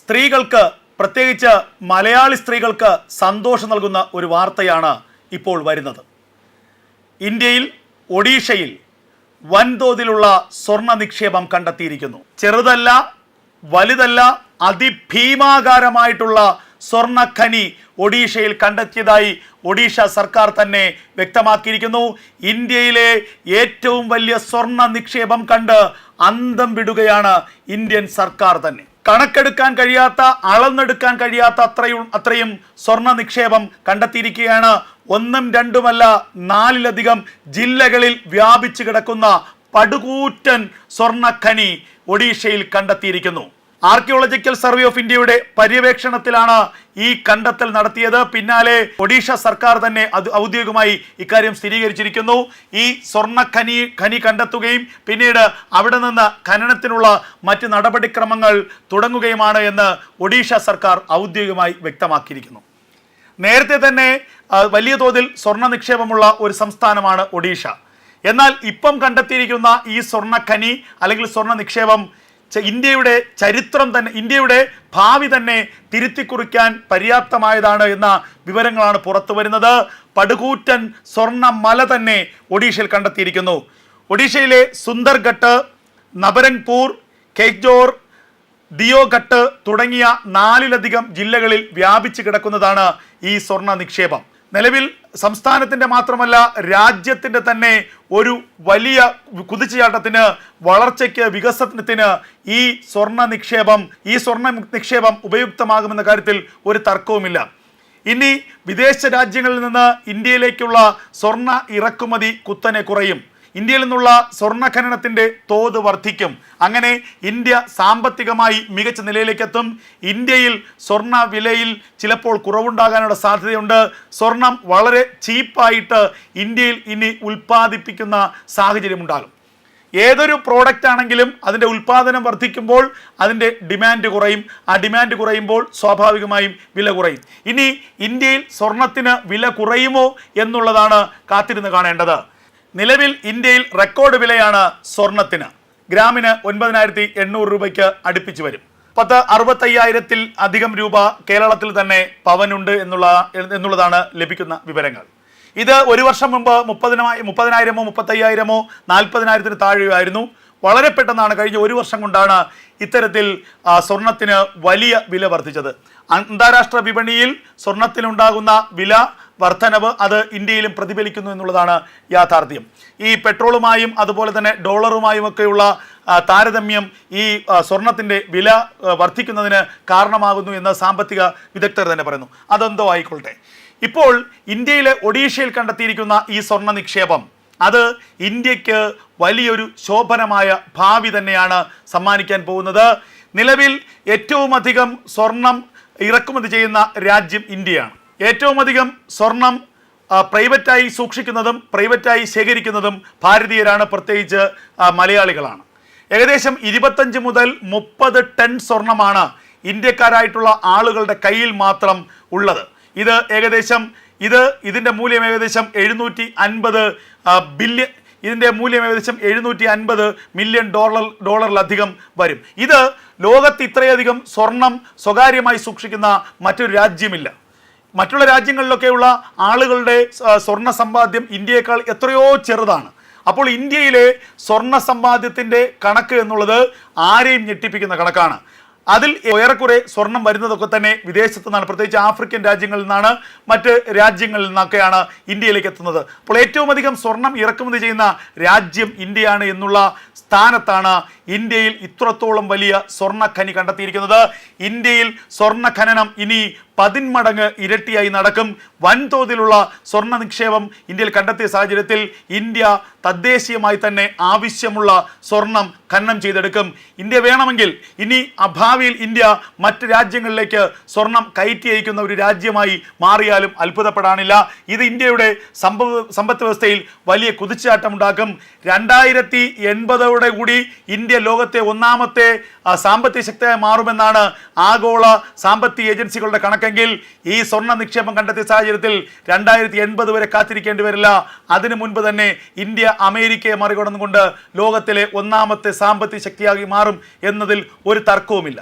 സ്ത്രീകൾക്ക് പ്രത്യേകിച്ച് മലയാളി സ്ത്രീകൾക്ക് സന്തോഷം നൽകുന്ന ഒരു വാർത്തയാണ് ഇപ്പോൾ വരുന്നത്. ഇന്ത്യയിൽ ഒഡീഷയിൽ വൻതോതിലുള്ള സ്വർണ നിക്ഷേപം കണ്ടെത്തിയിരിക്കുന്നു. ചെറുതല്ല വലുതല്ല അതിഭീമാകാരമായിട്ടുള്ള സ്വർണഖനി ഒഡീഷയിൽ കണ്ടെത്തിയതായി ഒഡീഷ സർക്കാർ തന്നെ വ്യക്തമാക്കിയിരിക്കുന്നു. ഇന്ത്യയിലെ ഏറ്റവും വലിയ സ്വർണ നിക്ഷേപം കണ്ട് അന്തം വിടുകയാണ് ഇന്ത്യൻ സർക്കാർ തന്നെ. കണക്കെടുക്കാൻ കഴിയാത്ത അളന്നെടുക്കാൻ കഴിയാത്ത അത്രയും അത്രയും സ്വർണ നിക്ഷേപം കണ്ടെത്തിയിരിക്കുകയാണ്. ഒന്നും രണ്ടുമല്ല നാലിലധികം ജില്ലകളിൽ വ്യാപിച്ചു കിടക്കുന്ന പടുകൂറ്റൻ സ്വർണഖനി ഒഡീഷയിൽ കണ്ടെത്തിയിരിക്കുന്നു. ആർക്കിയോളജിക്കൽ സർവേ ഓഫ് ഇന്ത്യയുടെ പര്യവേക്ഷണത്തിലാണ് ഈ കണ്ടെത്തൽ നടത്തിയത്. പിന്നാലെ ഒഡീഷ സർക്കാർ തന്നെ അത് ഔദ്യോഗികമായി ഇക്കാര്യം സ്ഥിരീകരിച്ചിരിക്കുന്നു. ഈ സ്വർണ ഖനി ഖനി കണ്ടെത്തുകയും പിന്നീട് അവിടെ നിന്ന് ഖനനത്തിനുള്ള മറ്റ് നടപടിക്രമങ്ങൾ തുടങ്ങുകയുമാണ് എന്ന് ഒഡീഷ സർക്കാർ ഔദ്യോഗികമായി വ്യക്തമാക്കിയിരിക്കുന്നു. നേരത്തെ തന്നെ വലിയ തോതിൽ സ്വർണ നിക്ഷേപമുള്ള ഒരു സംസ്ഥാനമാണ് ഒഡീഷ. എന്നാൽ ഇപ്പം കണ്ടെത്തിയിരിക്കുന്ന ഈ സ്വർണ ഖനി അല്ലെങ്കിൽ സ്വർണ നിക്ഷേപം ഇന്ത്യയുടെ ചരിത്രം തന്നെ ഇന്ത്യയുടെ ഭാവി തന്നെ തിരുത്തിക്കുറിക്കാൻ പര്യാപ്തമായതാണ് എന്ന വിവരങ്ങളാണ് പുറത്തു വരുന്നത്. പടുകൂറ്റൻ സ്വർണ മല തന്നെ ഒഡീഷയിൽ കണ്ടെത്തിയിരിക്കുന്നു. ഒഡീഷയിലെ സുന്ദർഘട്ട് നബരൻപൂർ കേക്ജോർ ദിയോഘട്ട് തുടങ്ങിയ നാലിലധികം ജില്ലകളിൽ വ്യാപിച്ചു കിടക്കുന്നതാണ് ഈ സ്വർണ നിക്ഷേപം. നിലവിൽ സംസ്ഥാനത്തിന്റെ മാത്രമല്ല രാജ്യത്തിന്റെ തന്നെ ഒരു വലിയ കുതിച്ചുചാട്ടത്തിന് വളർച്ചയ്ക്ക് വികസനത്തിന് ഈ സ്വർണ നിക്ഷേപം ഈ സ്വർണ നിക്ഷേപം ഉപയുക്തമാകുമെന്ന കാര്യത്തിൽ ഒരു തർക്കവുമില്ല. ഇനി വിദേശ രാജ്യങ്ങളിൽ നിന്ന് ഇന്ത്യയിലേക്കുള്ള സ്വർണ ഇറക്കുമതി കുത്തനെ കുറയും. ഇന്ത്യയിൽ നിന്നുള്ള സ്വർണഖനനത്തിന്റെ തോത് വർദ്ധിക്കും. അങ്ങനെ ഇന്ത്യ സാമ്പത്തികമായി മികച്ച നിലയിലേക്കെത്തും. ഇന്ത്യയിൽ സ്വർണ വിലയിൽ ചിലപ്പോൾ കുറവുണ്ടാകാനുള്ള സാധ്യതയുണ്ട്. സ്വർണം വളരെ ചീപ്പായിട്ട് ഇന്ത്യയിൽ ഇനി ഉൽപ്പാദിപ്പിക്കുന്ന സാഹചര്യമുണ്ടാകും. ഏതൊരു പ്രോഡക്റ്റ് ആണെങ്കിലും അതിന്റെ ഉൽപ്പാദനം വർദ്ധിക്കുമ്പോൾ അതിന്റെ ഡിമാൻഡ് കുറയും. ആ ഡിമാൻഡ് കുറയുമ്പോൾ സ്വാഭാവികമായും വില കുറയും. ഇനി ഇന്ത്യയിൽ സ്വർണത്തിന് വില കുറയുമോ എന്നുള്ളതാണ് കാത്തിരുന്ന് കാണേണ്ടത്. നിലവിൽ ഇന്ത്യയിൽ റെക്കോർഡ് വിലയാണ് സ്വർണത്തിന്. ഗ്രാമിന് ഒൻപതിനായിരത്തി എണ്ണൂറ് രൂപയ്ക്ക് അടുപ്പിച്ചു വരും. പത്ത് അറുപത്തയ്യായിരത്തിൽ അധികം രൂപ കേരളത്തിൽ തന്നെ പവനുണ്ട് എന്നുള്ള എന്നുള്ളതാണ് ലഭിക്കുന്ന വിവരങ്ങൾ. ഇത് ഒരു വർഷം മുമ്പ് മുപ്പതിനായി മുപ്പതിനായിരമോ മുപ്പത്തയ്യായിരമോ നാൽപ്പതിനായിരത്തിന് താഴെയായിരുന്നു വളരെ പെട്ടെന്നാണ് കഴിഞ്ഞ ഒരു വർഷം കൊണ്ടാണ് ഇത്തരത്തിൽ സ്വർണത്തിന് വലിയ വില വർദ്ധിച്ചത്. അന്താരാഷ്ട്ര വിപണിയിൽ സ്വർണത്തിനുണ്ടാകുന്ന വില വർധനവ് അത് ഇന്ത്യയിലും പ്രതിഫലിക്കുന്നു എന്നുള്ളതാണ് യാഥാർത്ഥ്യം. ഈ പെട്രോളുമായും അതുപോലെ തന്നെ ഡോളറുമായും ഒക്കെയുള്ള താരതമ്യം ഈ സ്വർണത്തിന്റെ വില വർദ്ധിക്കുന്നതിന് കാരണമാകുന്നു എന്ന് സാമ്പത്തിക വിദഗ്ധർ തന്നെ പറയുന്നു. അതെന്തോ ആയിക്കൊള്ളട്ടെ. ഇപ്പോൾ ഇന്ത്യയിലെ ഒഡീഷയിൽ കണ്ടെത്തിയിരിക്കുന്ന ഈ സ്വർണ നിക്ഷേപം അത് ഇന്ത്യയ്ക്ക് വലിയൊരു ശോഭനമായ ഭാവി തന്നെയാണ് സമ്മാനിക്കാൻ പോകുന്നത്. നിലവിൽ ഏറ്റവും അധികം സ്വർണം ഇറക്കുമതി ചെയ്യുന്ന രാജ്യം ഇന്ത്യയാണ്. ഏറ്റവും അധികം സ്വർണം പ്രൈവറ്റായി സൂക്ഷിക്കുന്നതും പ്രൈവറ്റായി ശേഖരിക്കുന്നതും ഭാരതീയരാണ് പ്രത്യേകിച്ച് മലയാളികളാണ്. ഏകദേശം ഇരുപത്തഞ്ച് മുതൽ മുപ്പത് ടൺ സ്വർണമാണ് ഇന്ത്യക്കാരായിട്ടുള്ള ആളുകളുടെ കയ്യിൽ മാത്രം ഉള്ളത്. ഇത് ഏകദേശം ഇത് ഇതിന്റെ മൂല്യം ഏകദേശം എഴുന്നൂറ്റി അൻപത് ബില്യൺ ഇതിന്റെ മൂല്യം ഏകദേശം എഴുന്നൂറ്റി അൻപത് മില്യൺ ഡോളർ ഡോളറിലധികം വരും. ഇത് ലോകത്ത് ഇത്രയധികം സ്വർണം സ്വകാര്യമായി സൂക്ഷിക്കുന്ന മറ്റൊരു രാജ്യമില്ല. മറ്റുള്ള രാജ്യങ്ങളിലൊക്കെയുള്ള ആളുകളുടെ സ്വർണ സമ്പാദ്യം ഇന്ത്യയേക്കാൾ എത്രയോ ചെറുതാണ്. അപ്പോൾ ഇന്ത്യയിലെ സ്വർണ സമ്പാദ്യത്തിന്റെ കണക്ക് എന്നുള്ളത് ആരെയും ഞെട്ടിപ്പിക്കുന്ന കണക്കാണ്. അതിൽ ഏറെക്കുറെ സ്വർണം വരുന്നതൊക്കെ തന്നെ വിദേശത്തു നിന്നാണ്. പ്രത്യേകിച്ച് ആഫ്രിക്കൻ രാജ്യങ്ങളിൽ നിന്നാണ് മറ്റ് രാജ്യങ്ങളിൽ നിന്നൊക്കെയാണ് ഇന്ത്യയിലേക്ക് എത്തുന്നത്. അപ്പോൾ ഏറ്റവും അധികം സ്വർണം ഇറക്കുമതി ചെയ്യുന്ന രാജ്യം ഇന്ത്യയാണ് എന്നുള്ള സ്ഥാനത്താണ് ഇന്ത്യയിൽ ഇത്രത്തോളം വലിയ സ്വർണ ഖനി കണ്ടെത്തിയിരിക്കുന്നത്. ഇന്ത്യയിൽ സ്വർണ ഖനനം ഇനി പതിന്മടങ്ങ് ഇരട്ടിയായി നടക്കും. വൻതോതിലുള്ള സ്വർണ നിക്ഷേപം ഇന്ത്യയിൽ കണ്ടെത്തിയ സാഹചര്യത്തിൽ ഇന്ത്യ തദ്ദേശീയമായി തന്നെ ആവശ്യമുള്ള സ്വർണം ഖനനം ചെയ്തെടുക്കും. ഇന്ത്യ വേണമെങ്കിൽ ഇനി അഭാവിയിൽ ഇന്ത്യ മറ്റ് രാജ്യങ്ങളിലേക്ക് സ്വർണം കയറ്റി അയക്കുന്ന ഒരു രാജ്യമായി മാറിയാലും അത്ഭുതപ്പെടാനില്ല. ഇത് ഇന്ത്യയുടെ സമ്പദ് സമ്പത്ത് വ്യവസ്ഥയിൽ വലിയ കുതിച്ചാട്ടമുണ്ടാക്കും രണ്ടായിരത്തി എൺപതോടെ കൂടി ഇന്ത്യ ലോകത്തെ ഒന്നാമത്തെ സാമ്പത്തിക ശക്തിയായി മാറുമെന്നാണ് ആഗോള സാമ്പത്തിക ഏജൻസികളുടെ കണക്കെങ്കിൽ ഈ സ്വർണ നിക്ഷേപം കണ്ടെത്തിയ സാഹചര്യത്തിൽ രണ്ടായിരത്തി എൺപത് വരെ കാത്തിരിക്കേണ്ടി വരില്ല. അതിനു മുൻപ് തന്നെ ഇന്ത്യ അമേരിക്കയെ മറികടന്നുകൊണ്ട് ലോകത്തിലെ ഒന്നാമത്തെ സാമ്പത്തിക ശക്തിയായി മാറും എന്നതിൽ ഒരു തർക്കവുമില്ല.